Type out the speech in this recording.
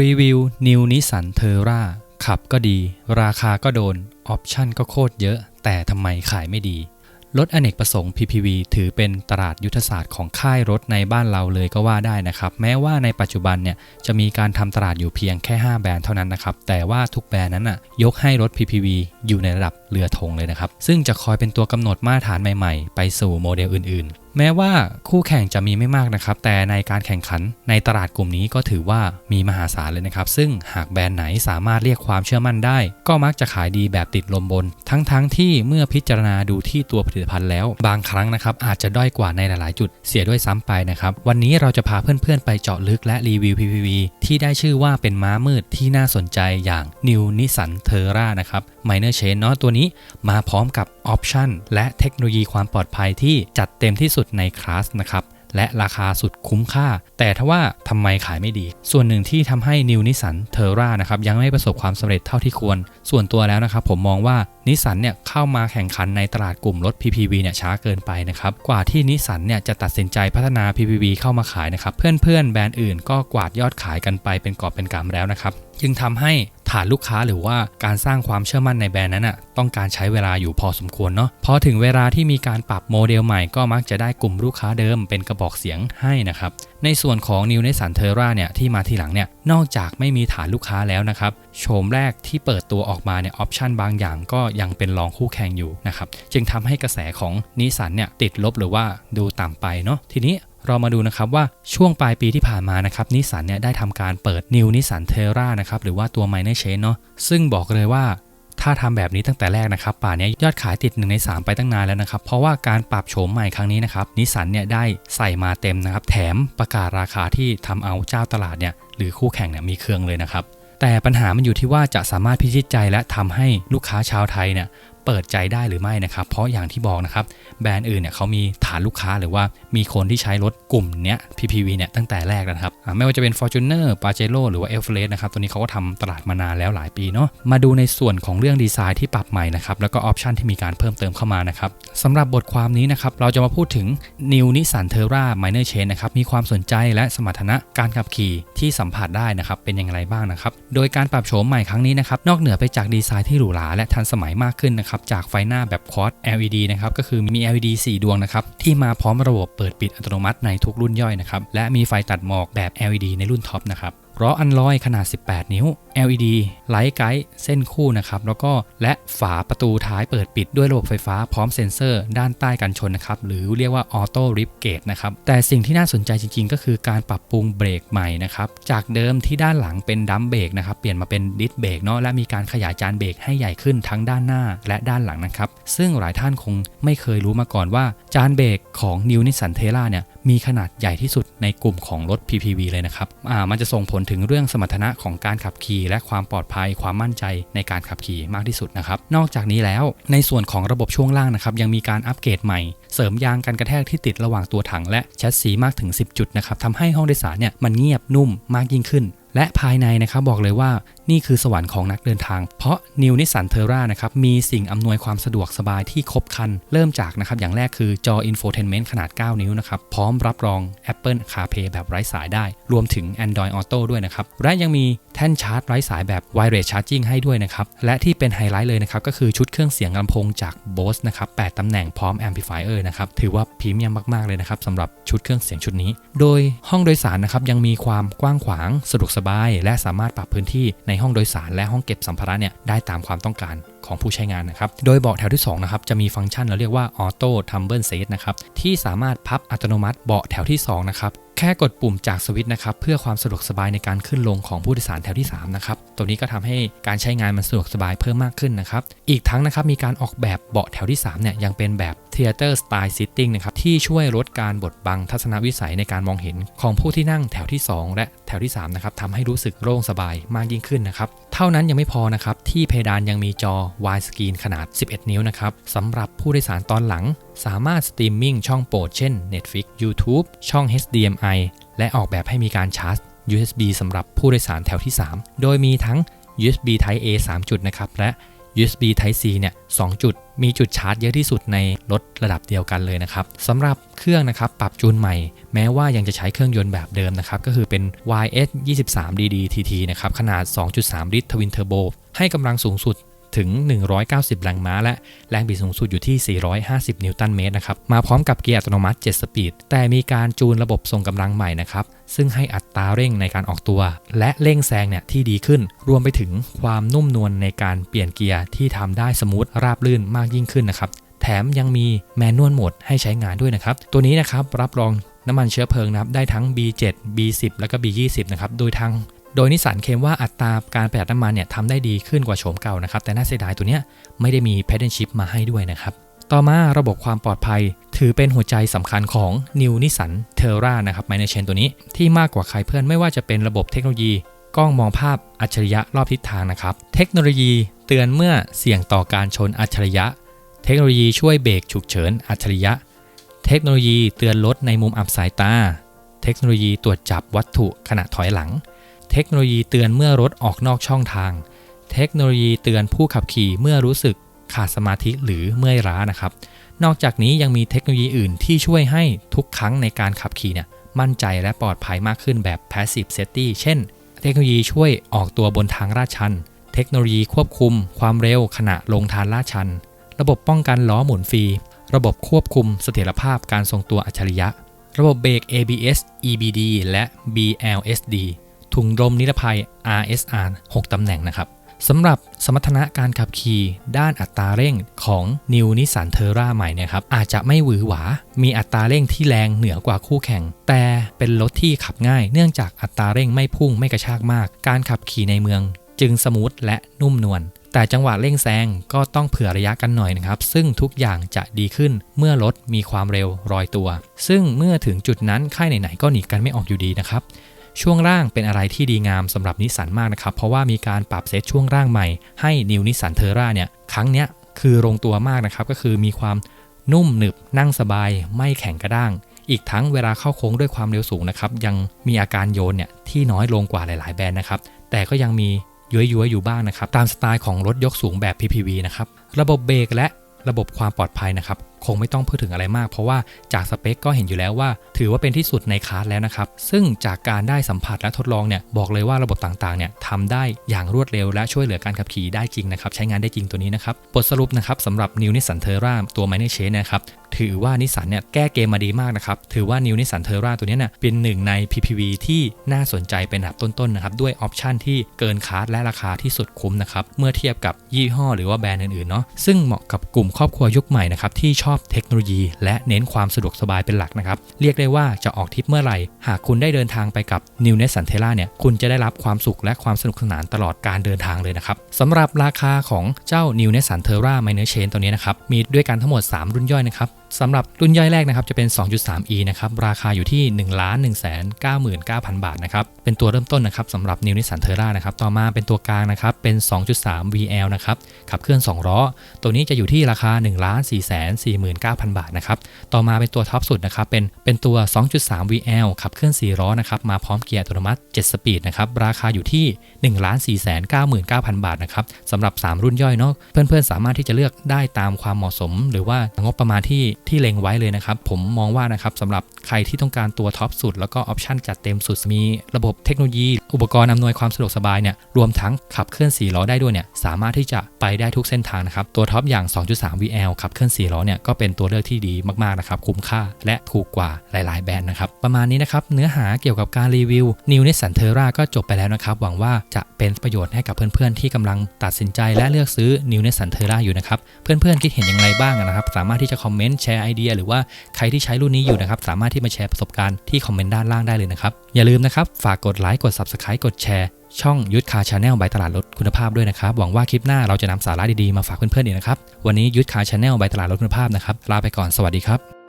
รีวิว New Nissan Terra ขับก็ดี ราคาก็โดน ออปชั่นก็โคตรเยอะ แต่ทำไมขายไม่ดี รถอเนกประสงค์ PPV ถือเป็นตลาดยุทธศาสตร์ของค่ายรถในบ้านเราเลยก็ว่าได้นะครับ แม้ว่าในปัจจุบันเนี่ยจะมีการทำตลาดอยู่เพียงแค่ 5 แบรนด์เท่านั้นนะครับ แต่ว่าทุกแบรนด์นั้นน่ะยกให้รถ PPV อยู่ในระดับเรือธงเลยนะครับ ซึ่งจะคอยเป็นตัวกำหนดมาตรฐานใหม่ ๆ ไปสู่โมเดลอื่นๆ แม้ว่าคู่แข่งจะมีไม่มากนะครับ แต่ในการแข่งขันในตลาดกลุ่มนี้ก็ถือว่ามีมหาศาลเลยนะครับ ซึ่งหากแบรนด์ไหนสามารถเรียกความเชื่อมั่นได้ ก็มักจะขายดีแบบติดลมบน ทั้งๆที่เมื่อพิจารณาดูที่ตัวผลิตภัณฑ์แล้ว บางครั้งนะครับอาจจะด้อยกว่าในหลายๆ จุดเสียด้วยซ้ำไปนะครับ วันนี้เราจะพาเพื่อนๆ ไปเจาะลึกและรีวิว PPV ที่ได้ชื่อว่าเป็นม้ามืดที่น่าสนใจอย่าง New Nissan Terra นะครับ Minor Chain เนาะตัวนี้มาพร้อมกับออปชันและเทคโนโลยีความปลอดภัยที่จัดเต็มที่สุดในคลาสนะครับและราคาสุดคุ้มค่า แต่ทว่าทำไมขายไม่ดี ส่วนหนึ่งที่ทำให้ New Nissan Terra นะครับยังไม่ประสบความสำเร็จเท่าที่ควร ส่วนตัวแล้วนะครับผมมองว่านิสันเนี่ยเข้ามาแข่งขันในตลาดกลุ่มรถ PPV เนี่ยช้าเกินไปนะครับ กว่าที่นิสสันเนี่ยจะตัดสินใจพัฒนา PPV เข้ามาขายนะครับ เพื่อนๆแบรนด์อื่นก็กวาดยอดขายกันไปเป็นกอบเป็นกำแล้วนะครับจึงทำให้ฐานลูกค้าหรือว่าการสร้างความเชื่อมั่นในแบรนด์นั้นอะต้องการใช้เวลาอยู่พอสมควรเนาะพอถึงเวลาที่มีการปรับโมเดลใหม่ก็มักจะได้กลุ่มลูกค้าเดิมเป็นกระบอกเสียงให้นะครับ ในส่วนของ New Nissan Terra เนี่ยที่มาทีหลังเนี่ยนอกจากไม่มีฐานลูกค้าแล้วนะครับโฉมแรกที่เปิดตัวออกมาเนี่ยออปชันบางอย่างก็ยังเป็นรองคู่แข่งอยู่นะครับจึงทำให้กระแสของนิสสันเนี่ยติดลบหรือว่าดูต่ำไปเนาะทีนี้ เรามาดูนะครับว่าช่วงปลายปีที่ผ่านมานะครับนิสสันเนี่ยได้ทำการเปิด New Nissan Terra นะครับหรือว่าตัว Minor Change เนาะซึ่งบอกเลยว่าถ้าทำแบบนี้ตั้งแต่แรกนะครับป่านนี้ยอดขายติด 1 ใน 3 ไปตั้งนานแล้วนะครับ เพราะว่าการปรับโฉมใหม่ครั้งนี้นะครับนิสันเนี่ยได้ใส่มาเต็มนะครับ แถมประกาศราคาที่ทำเอาเจ้าตลาดเนี่ยหรือคู่แข่งเนี่ยมีเครื่องเลยนะครับ แต่ปัญหามันอยู่ที่ว่าจะสามารถพิชิตใจและทำให้ลูกค้าชาวไทยเนี่ย เปิดใจได้หรือไม่นะครับ เพราะอย่างที่บอกนะครับ แบรนด์อื่นเนี่ยเขามีฐานลูกค้าหรือว่ามีคนที่ใช้รถกลุ่มเนี้ย PPV เนี่ยตั้งแต่แรกแล้วนะครับ ไม่ว่าจะเป็น Fortuner p a j e r o หรือว่า e l f r e d นะครับ ตัวนี้เขาก็ทำตลาดมานานแล้วหลายปีเนาะ มาดูในส่วนของเรื่องดีไซน์ที่ปรับใหม่นะครับ แล้วก็ออปชันที่มีการเพิ่มเติมเข้ามานะครับสำหรับบทความนี้นะครับ เราจะมาพูดถึง New Nissan Terra Minor Change นะครับ มีความสนใจและสมรรถนะการขับขี่ที่สัมผัสได้นะครับ เป็นอย่างไรบ้างนะครับ โดยการปรับโฉมใหม่ครั้งนี้นะครับ นอกเหนือไปจากดีไซน์ที่หรูหราและทันสมัยมากขึ้นนะครับจากไฟหน้าแบบคอร์ส LED นะครับก็คือมี LED 4 ดวงนะครับที่มาพร้อมระบบเปิดปิดอัตโนมัติในทุกรุ่นย่อยนะครับและมีไฟตัดหมอกแบบ LED ในรุ่นท็อปนะครับล้ออันลอยขนาด 18 นิ้ว LED ไลท์ไกด์เส้นคู่นะครับ แล้วก็และฝาประตูท้ายเปิดปิดด้วยระบบไฟฟ้าพร้อมเซ็นเซอร์ด้านใต้กันชนนะครับ หรือเรียกว่าออโต้ริปเกตนะครับ แต่สิ่งที่น่าสนใจจริงๆ ก็คือการปรับปรุงเบรกใหม่นะครับ จากเดิมที่ด้านหลังเป็นดัมเบรกนะครับ เปลี่ยนมาเป็นดิสเบรกเนาะและมีการขยายจานเบรกให้ใหญ่ขึ้นทั้งด้านหน้าและด้านหลังนะครับ ซึ่งหลายท่านคงไม่เคยรู้มาก่อนว่า จานเบรกของ New Nissan Terra เนี่ยมีขนาดใหญ่ที่สุดในกลุ่มของรถ PPV เลยนะครับ อ่า มันจะส่งผลถึงเรื่องสมรรถนะของการขับขี่และความปลอดภัยความมั่นใจในการขับขี่มากที่สุดนะครับ นอกจากนี้แล้วในส่วนของระบบช่วงล่างนะครับยังมีการอัปเกรดใหม่ เสริมยางกันกระแทกที่ติดระหว่างตัวถังและแชสซีมากถึง 10 จุดนะครับทำให้ห้องโดยสารเนี่ยมันเงียบนุ่มมากยิ่งขึ้น และภายในนะครับบอกเลยว่านี่คือสวรรค์ของนักเดินทาง เพราะ New Nissan Terra นะครับ มีสิ่งอำนวยความสะดวกสบายที่ครบครัน เริ่มจากนะครับ อย่างแรกคือจอ Infotainment ขนาด 9 นิ้วนะครับ พร้อมรับรอง Apple CarPlay แบบไร้สายได้ รวมถึง Android Auto ด้วยนะครับ และยังมีแท่นชาร์จไร้สายแบบ Wireless Charging ให้ด้วยนะครับ และที่เป็นไฮไลท์เลยนะครับ ก็คือชุดเครื่องเสียงลำโพงจาก Bose นะครับ 8ตำแหน่งพร้อม Amplifier นะครับ ถือว่าพรีเมียมมากๆเลยนะครับสำหรับชุดเครื่องเสียงชุดนี้ โดยห้องโดยสารนะครับยังมีความกว้างขวางสะดวกสบาย และสามารถปรับพื้นที่ในห้องโดยสารและห้องเก็บสัมภาระเนี่ยได้ตามความต้องการของผู้ใช้งานนะครับ โดยเบาะแถวที่2นะครับจะมีฟังก์ชันเราเรียกว่า Auto Tumble Seat นะครับที่สามารถพับอัตโนมัติเบาะแถวที่2นะครับ แค่กดปุ่มจากสวิตช์นะครับเพื่อความสะดวกสบายในการขึ้นลงของผู้โดยสารแถวที่3นะครับตัวนี้ก็ทำให้การใช้งานมันสะดวกสบายเพิ่มมากขึ้นนะครับอีกทั้งนะครับมีการออกแบบเบาะแถวที่3เนี่ยยังเป็นแบบ Theater Style Sitting นะครับที่ช่วยลดการบดบังทัศนวิสัยในการมองเห็นของผู้ที่นั่งแถวที่ 2 และแถวที่3นะครับทำให้รู้สึกโล่งสบายมากยิ่งขึ้นนะครับ เท่านั้นยังไม่พอนะครับที่เพดานยังมีจอ Wide Screen ขนาด 11 นิ้วนะครับสำหรับผู้โดยสารตอนหลัง สามารถสตรีมมิ่งช่องโปรดเช่น Netflix YouTube ช่อง HDMI และออกแบบให้มีการชาร์จ USB สำหรับผู้โดยสารแถวที่ 3 โดยมีทั้ง USB Type A 3 จุดนะครับและ USB Type C เนี่ย2จุด มีจุดชาร์จเยอะที่สุดในรถระดับเดียวกันเลยนะครับสำหรับเครื่องนะครับปรับจูนใหม่ แม้ว่ายังจะใช้เครื่องยนต์แบบเดิมนะครับ ก็คือเป็น YS 23 DD TT นะครับ ขนาด 2.3 ลิตรทวินเทอร์โบ ให้กำลังสูงสุดถึง 190 แรงม้า และแรงบิดสูงสุดอยู่ที่ 450 นิวตันเมตรนะครับ มาพร้อมกับเกียร์อัตโนมัติ 7 สปีด แต่มีการจูนระบบส่งกำลังใหม่นะครับ ซึ่งให้อัตราเร่งในการออกตัว และเร่งแซงเนี่ยที่ดีขึ้น รวมไปถึงความนุ่มนวลในการเปลี่ยนเกียร์ที่ทำได้สมูทราบลื่นมากยิ่งขึ้นนะครับ แถมยังมีแมนนวลโหมดให้ใช้งานด้วยนะครับ ตัวนี้นะครับรับรอง น้ำมันเชื้อเพลิงนะครับได้ทั้ง B7 B10 แล้วก็ B20 นะครับโดยทางโดยนิสสันเคลมว่าอัตราการประหยัดน้ำมันเนี่ยทำได้ดีขึ้นกว่าโฉมเก่านะครับแต่น่าเสียดายตัวเนี้ยไม่ได้มี Paddle Shift มาให้ด้วยนะครับต่อมาระบบความปลอดภัย ถือเป็นหัวใจสำคัญของ New Nissan Terra นะครับไมเนเชนตัวนี้ที่มากกว่าใครเพื่อนไม่ว่าจะเป็นระบบเทคโนโลยี กล้องมองภาพอัจฉริยะรอบทิศทางนะครับเทคโนโลยีเตือนเมื่อเสี่ยงต่อการชนอัจฉริยะ เทคโนโลยีช่วยเบรกฉุกเฉินอัจฉริยะ เทคโนโลยีเตือนรถในมุมอับสายตา เทคโนโลยีตรวจจับวัตถุขณะถอยหลัง เทคโนโลยีเตือนเมื่อรถออกนอกช่องทาง เทคโนโลยีเตือนผู้ขับขี่เมื่อรู้สึกขาดสมาธิหรือเมื่อยล้านะครับ นอกจากนี้ยังมีเทคโนโลยีอื่นที่ช่วยให้ทุกครั้งในการขับขี่เนี่ยมั่นใจและปลอดภัยมากขึ้นแบบ passive safety เช่น เทคโนโลยีช่วยออกตัวบนทางลาดชัน เทคโนโลยีควบคุม ความเร็วขณะลงทางลาดชัน ระบบป้องกันล้อหมุนฟรี ระบบควบคุมเสถียรภาพการทรงตัวอัจฉริยะ ระบบเบรก ABS EBD และ BLSD ถุงลมนิรภัย RSR 6 ตำแหน่งนะครับสำหรับสมรรถนะการขับขี่ด้านอัตราเร่งของ New Nissan Terra ใหม่นี่ยครับอาจจะไม่หวือหวา มีอัตราเร่งที่แรงเหนือกว่าคู่แข่ง แต่เป็นรถที่ขับง่าย เนื่องจากอัตราเร่งไม่พุ่งไม่กระชากมาก การขับขี่ในเมือง จึงสมูทและนุ่มนวล แต่จังหวะเร่งแซงก็ต้องเผื่อระยะกันหน่อยนะครับ ซึ่งทุกอย่างจะดีขึ้นเมื่อรถมีความเร็วรอยตัว ซึ่งเมื่อถึงจุดนั้นค่ายไหนๆก็หนีกันไม่ออกอยู่ดีนะครับช่วงล่างเป็นอะไรที่ดีงามสำหรับนิสสันมากนะครับ เพราะว่ามีการปรับเซตช่วงล่างใหม่ให้นิวนิสสันเทอร่าเนี่ยครั้งเนี้ยคือลงตัวมากนะครับก็คือมีความนุ่มหนึบนั่งสบาย ไม่แข็งกระด้าง อีกทั้งเวลาเข้าโค้งด้วยความเร็วสูงนะครับยังมีอาการโยนเนี่ยที่น้อยลงกว่าหลาย ๆ แบรนด์นะครับแต่ก็ยังมี ย้วยๆอยู่บ้างนะครับ ตามสไตล์ของรถยกสูงแบบ PPV นะครับ ระบบเบรกและระบบความปลอดภัยนะครับ คงไม่ต้องพูดถึงอะไรมาก เพราะว่าจากสเปคก็เห็นอยู่แล้วว่า ถือว่าเป็นที่สุดในคลาสแล้วนะครับ ซึ่งจากการได้สัมผัสและทดลองเนี่ยบอกเลยว่าระบบต่างๆเนี่ยทำได้อย่างรวดเร็วและช่วยเหลือการขับขี่ได้จริงนะครับ ใช้งานได้จริงตัวนี้นะครับบทสรุปนะครับสำหรับ New Nissan Terra ตัว Minor Change นะครับ ถือว่านิสสันเนี่ยแก้เกมมาดีมากนะครับ ถือว่า New Nissan Terra ตัวนี้เนี่ยเป็นหนึ่งใน PPV ที่น่าสนใจเป็นอันดับต้นๆนะครับด้วยออปชันที่เกินคาร์ดและราคาที่สุดคุ้มนะครับเมื่อเทียบกับยี่ห้อหรือว่าแบรนด์อื่นๆเนาะซึ่งเหมาะกับกลุ่มครอบครัวยุคใหม่นะครับที่ชอบเทคโนโลยี และเน้นความสะดวกสบายเป็นหลักนะครับเรียกได้ว่าจะออกทริปเมื่อไหร่หากคุณได้เดินทางไปกับ New Nissan Terra เนี่ยคุณจะได้รับความสุขและความสนุกสนานตลอดการเดินทางเลยนะครับสำหรับราคาของเจ้า New Nissan Terra Minor Change ตัวนี้นะครับมีด้วยกันทั้งหมด 3 รุ่นย่อยนะครับสำหรับรุ่นย่อยแรกนะครับจะเป็น 2.3e นะครับราคาอยู่ที่ 1 1 9 9 0 0 0 บาทนะครับเป็นตัวเริ่มต้นนะครับสำหรับ New Nissan Terra นะครับต่อมาเป็นตัวกลางนะครับเป็น 2.3 VL นะครับขับเคลื่อน 2 ล้อ ตัวนี้จะอยู่ที่ราคา 1 4 4 9 0 0 0 บาทนะครับต่อมาเป็นตัวท็อปสุดนะครับเป็นเป็นตัว 2.3 VL ขับเคลื่อน 4 ล้อนะครับมาพร้อมเกียร์อัตโนมัติ 7 สปีดนะครับราคาอยู่ที่ 1 4 9 9 0 0 บาทนะครับสำหรับ 3 รุ่นย่อยเนาะเพื่อนๆ สามารถที่จะเลือกได้ตามความเหมาะสม หรือว่างบประมาณที่ที่เล็งไว้เลยนะครับ ผมมองว่านะครับสำหรับใครที่ต้องการตัวท็อปสุด แล้วก็ออปชันจัดเต็มสุด มีระบบเทคโนโลยี อุปกรณ์อำนวยความสะดวกสบายเนี่ยรวมทั้งขับเคลื่อน4ล้อได้ด้วยเนี่ยสามารถที่จะไปได้ทุกเส้นทางนะครับ ตัวท็อปอย่าง 2.3 VL ขับเคลื่อน4ล้อเนี่ยก็เป็นตัวเลือกที่ดีมากๆนะครับคุ้มค่าและถูกกว่าหลาย ๆ แบรนด์นะครับประมาณนี้นะครับเนื้อหาเกี่ยวกับการรีวิว New Nissan Terra ก็จบไปแล้วนะครับหวังว่าจะเป็นประโยชน์ให้กับเพื่อนๆที่กำลังตัดสินใจและเลือกซื้อ New Nissan Terra อยู่นะครับเพื่อนๆคิดเห็นอย่างไรบ้างนะครับ สามารถที่จะคอมเมนต์แชร์ไอเดีย หรือว่าใครที่ใช้รุ่นนี้อยู่นะครับ สามารถที่มาแชร์ประสบการณ์ที่คอมเมนต์ด้านล่างได้เลยนะครับ อย่าลืมนะครับฝากกดไลค์กด Subscribe กดแชร์ช่องยุทธคาชาแนลใบตลาดรถคุณภาพด้วยนะครับ หวังว่าคลิปหน้าเราจะนำสาระดีๆมาฝากเพื่อนๆอีกนะครับ วันนี้ยุทธคาชาแนลใบตลาดรถคุณภาพนะครับ ลาไปก่อน สวัสดีครับ